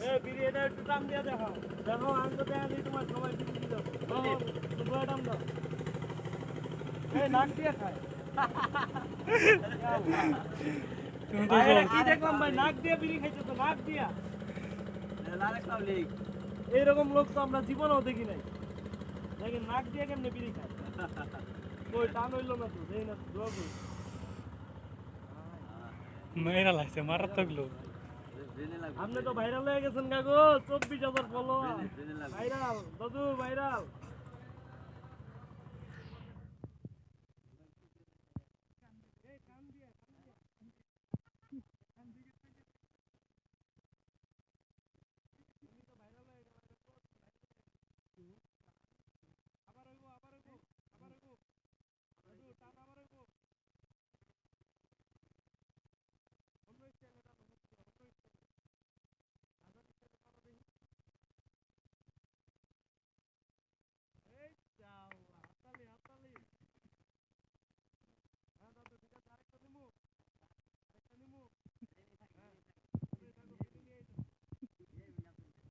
এটা একটু দাম দিয়ে দেখো দেখো আমি তো দেখা দিই তোমার সবাই দাম দাও। এই নাক দিয়ে খায়। তুমি তো ভাই, এটা সব- কি দেখলাম ভাই? নাক দিয়ে বিড়ি খাইছে তো নাক দিয়া? এইরকম লোক তো আমরা জীবনেও দেখি নাই। দেখেন নাক দিয়ে কেমনে বিড়ি খায়। কই টান হইল না তো? দেই না দোয়া করি। মেয়েরা লাগছে মারাত্মক লোক। আপনি তো ভাইরাল হয়ে গেছেন কাকু। চব্বিশ হাজার ফলো ভাইরাল দাদু ভাইরাল